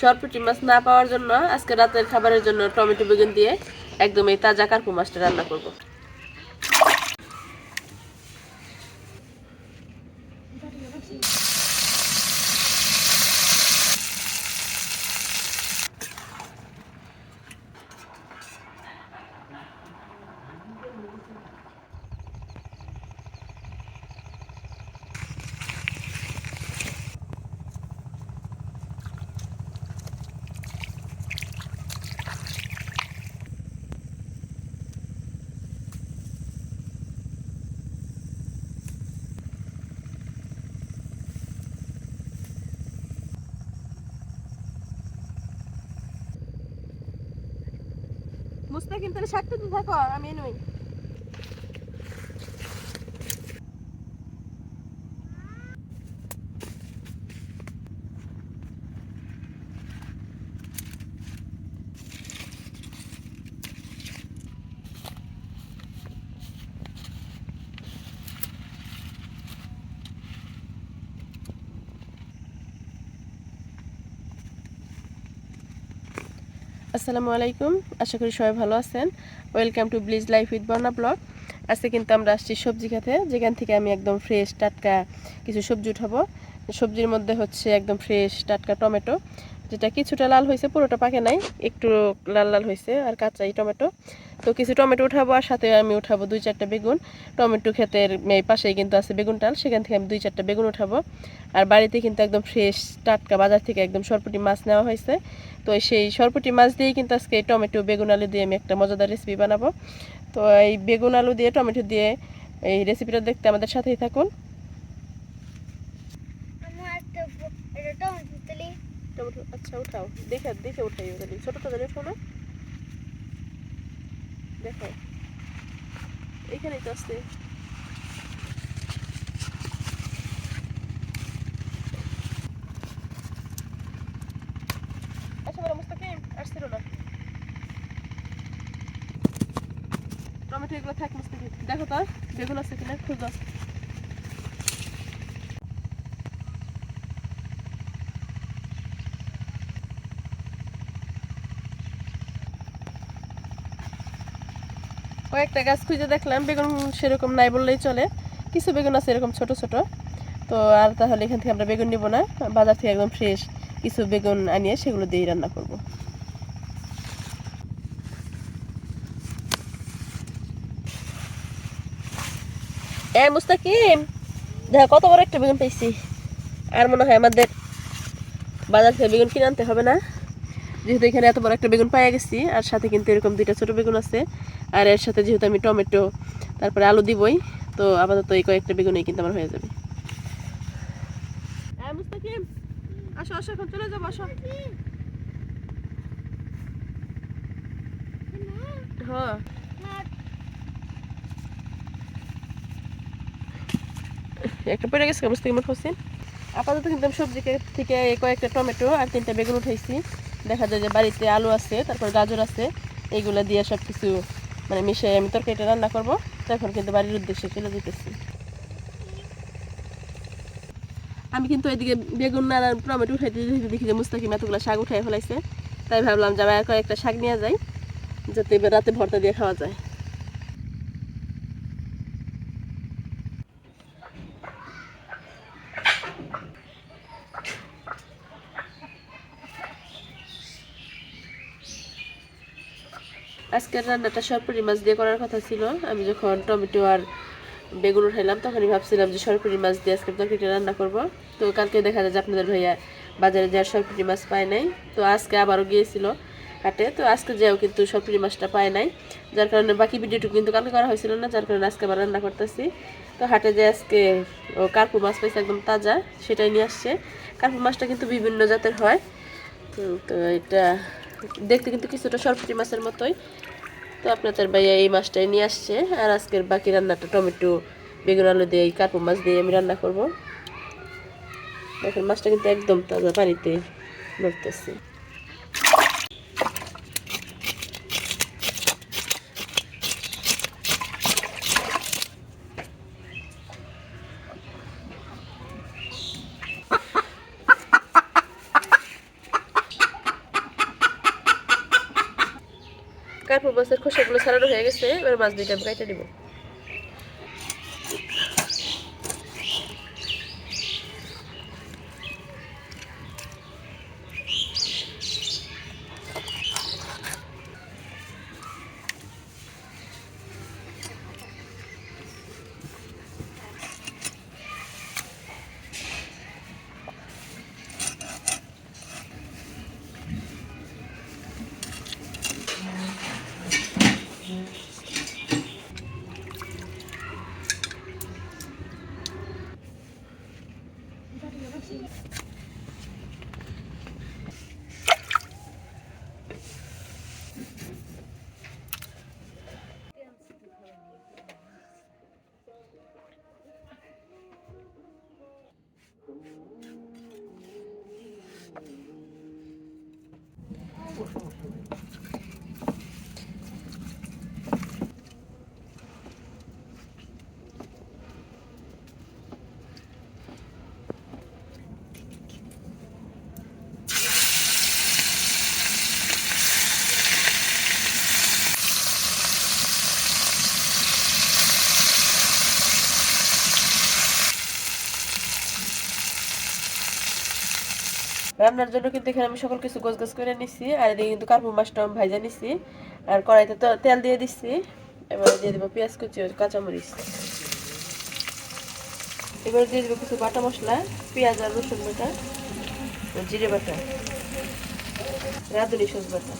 সরপুটি মাছ না পাওয়ার জন্য আজকে রাতের খাবারের জন্য টমেটো বেগুন দিয়ে একদম এই তাজা কার্পু মাছটা রান্না করব। মুস্তাকিম তাহলে সাক্ষী থাকো আমি নই আসসালামু আলাইকুম। আশা করি সবাই ভালো আছেন। Welcome to bliss life with Barna blog আজকে কিন্তু আমরা আসছি সবজি খাতে, যেখান থেকে আমি একদম ফ্রেশ টাটকা কিছু সবজি উঠাবো। সবজির মধ্যে হচ্ছে একদম ফ্রেশ টাটকা টমেটো। যেটা কিছুটা লাল হয়েছে, পুরোটা পাকে নাই, একটু লাল লাল হয়েছে, আর কাঁচাই টমেটো। তো কিছু টমেটো উঠাবো আর সাথে আমি উঠাবো দুই চারটা বেগুন। টমেটো ক্ষেতের পাশেই কিন্তু আছে বেগুন টাল সেখান থেকে আমি দুই চারটা বেগুন উঠাবো। আর বাড়িতে কিন্তু একদম ফ্রেশ টাটকা বাজার থেকে একদম সরপুটি মাছ নেওয়া হয়েছে। তো সেই সরপুটি মাছ দিয়েই কিন্তু আজকে এই টমেটো, বেগুন আলু দিয়ে আমি একটা মজাদার রেসিপি বানাবো। তো এই বেগুন আলু দিয়ে, টমেটো দিয়ে এই রেসিপিটা দেখতে আমাদের সাথেই থাকুন আমার তো এটা টমেটো তুলি টমেটো আচ্ছা উঠাও। দেখে দেখে উঠাই তাহলে ছোটোটা তাহলে উঠো না দেখো। এইখানেই তো আচ্ছা না। টমেটো এগুলো থাক মুস্তাকিম দেখো তো, বেগুন আছে কিনা? খুঁজো কয়েকটা গাছ খুঁজে দেখলাম, বেগুন সেরকম নাই বললেই চলে। কিছু বেগুন আছে এরকম ছোট ছোট। তো আর তাহলে এখান থেকে আমরা বেগুন নিব না, বাজার থেকে একদম ফ্রেশ কিছু বেগুন আনিয়ে সেগুলো দিয়েই রান্না করব। এ মুস্তাকিম, দেখো কত বড় একটা বেগুন পেয়েছি। আর মনে হয় আমাদের বাজার থেকে বেগুন কিনে আনতে হবে না। যেহেতু এখানে এত বড় একটা বেগুন পাইয়া গেছি, আর সাথে কিন্তু এরকম দুইটা ছোট বেগুন আছে। আর এর সাথে যেহেতু আমি টমেটো, তারপরে আলু দিবই, তো আপাতত এই কয়েকটা বেগুনই কিন্তু আমার হয়ে যাবে। হ্যাঁ। একটা পড়ে গেছে মুস্তাকিম হোসেন। আপাতত কিন্তু সবজি থেকে কয়েকটা টমেটো আর তিনটা বেগুন উঠাইছি। দেখা যায় যে বাড়িতে আলু আছে, তারপর গাজর আছে এইগুলো দিয়ে সব কিছু মানে মিশে আমি তরকারিটা রান্না করব। তখন কিন্তু বাড়ির উদ্দেশ্যে চলে যেতেছি আমি কিন্তু এদিকে বেগুন না টমেটো উঠাইতে দেখি যে মুস্তাকিম এতগুলো শাক উঠাই ফেলাইছে। তাই ভাবলাম যে আমার কয়েকটা শাক নিয়ে যাই, যাতে রাতে ভর্তা দিয়ে খাওয়া যায়। আজকের রান্নাটা সরপুরি মাছ দিয়ে করার কথা ছিল। আমি যখন টমেটো আর বেগুন উঠাইলাম, তখনই ভাবছিলাম যে সরপুরি মাছ দিয়ে আজকে তরকারিটা রান্না করব। তো কালকে দেখা যায় যে আপনাদের ভাইয়া বাজারে যাওয়ার সরপুরি মাছ পায় নাই, তো আজকে আবারও গিয়েছিল হাটে। তো আজকে যেও কিন্তু সরপুরি মাছটা পায় নাই, যার কারণে বাকি ভিডিওটুকু কিন্তু কালকে করা হয়েছিল না, যার কারণে আজকে আবার রান্না করতেছি। তো হাটে যে আজকে, ও কার্পু মাছ পাইছে একদম তাজা, সেটাই নিয়ে আসছে। কার্পু মাছটা কিন্তু বিভিন্ন জাতের হয়। তো এটা দেখতে কিন্তু কিছুটা সরপুটি মাছের মতোই। তো আপনাদের ভাইয়া এই মাছটাই নিয়ে আসছে। আর আজকের বাকি রান্নাটা টমেটো, বেগুন, আলু দিয়ে, এই কার্পু মাছ দিয়ে আমি রান্না করব। দেখেন, মাছটা কিন্তু একদম তাজা পানিতে নড়তেছে। কার্পুর মাছের খোসাগুলো ছাড়ানো হয়ে গেছে এবার মাছ দুইটা আমি কাইটে নিবো। রান্নার জন্য কিন্তু এখানে আমি সকল কিছু গোছ গোছ করে নিছি, আর এদিকে কিন্তু কার্পু মাছটা আমি ভাজা নিছি, আর কড়াইতে তো তেল দিয়ে দিচ্ছি এবার দিয়ে দেবো পেঁয়াজ কুচি কাঁচামরিচ। এবার দিয়ে দেবো কিছু বাটা মশলা, পেঁয়াজ আর রসুন বাটা জিরে বাটা, রাঁধুনি সস বাটা।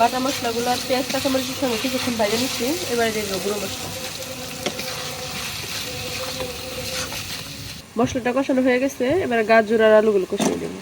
বাটা মশলাগুলো আর পেঁয়াজ, কাঁচামরিচের সঙ্গে কিছুক্ষণ ভাজে নিচ্ছি। এবারে দিয়ে দেবো গুঁড়ো মশলা। মশলাটা কষানো হয়ে গেছে, এবারে গাজর আর আলুগুলো কষিয়ে দেবো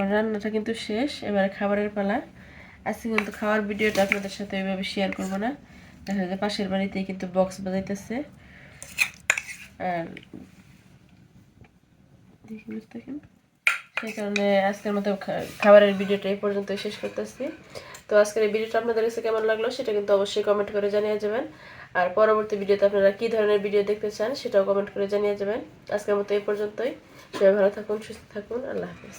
আমার রান্নাটা কিন্তু শেষ, এবার খাবারের পালা। আজকে কিন্তু খাওয়ার ভিডিওটা আপনাদের সাথে ওইভাবে শেয়ার করব না। দেখা যায় পাশের বাড়িতেই কিন্তু বক্স বাজাইতেছে। আর সেই কারণে আজকের মতো খাবারের ভিডিওটা এই পর্যন্ত শেষ করতেছি। তো আজকের এই ভিডিওটা আপনাদের কাছে কেমন লাগল সেটা কিন্তু অবশ্যই কমেন্ট করে জানিয়ে যাবেন। আর পরবর্তী ভিডিওতে আপনারা কী ধরনের ভিডিও দেখতে চান সেটাও কমেন্ট করে জানিয়ে যাবেন। আজকের মতো এই পর্যন্তই। সবাই ভালো থাকুন, সুস্থ থাকুন। আল্লাহ হাফিজ।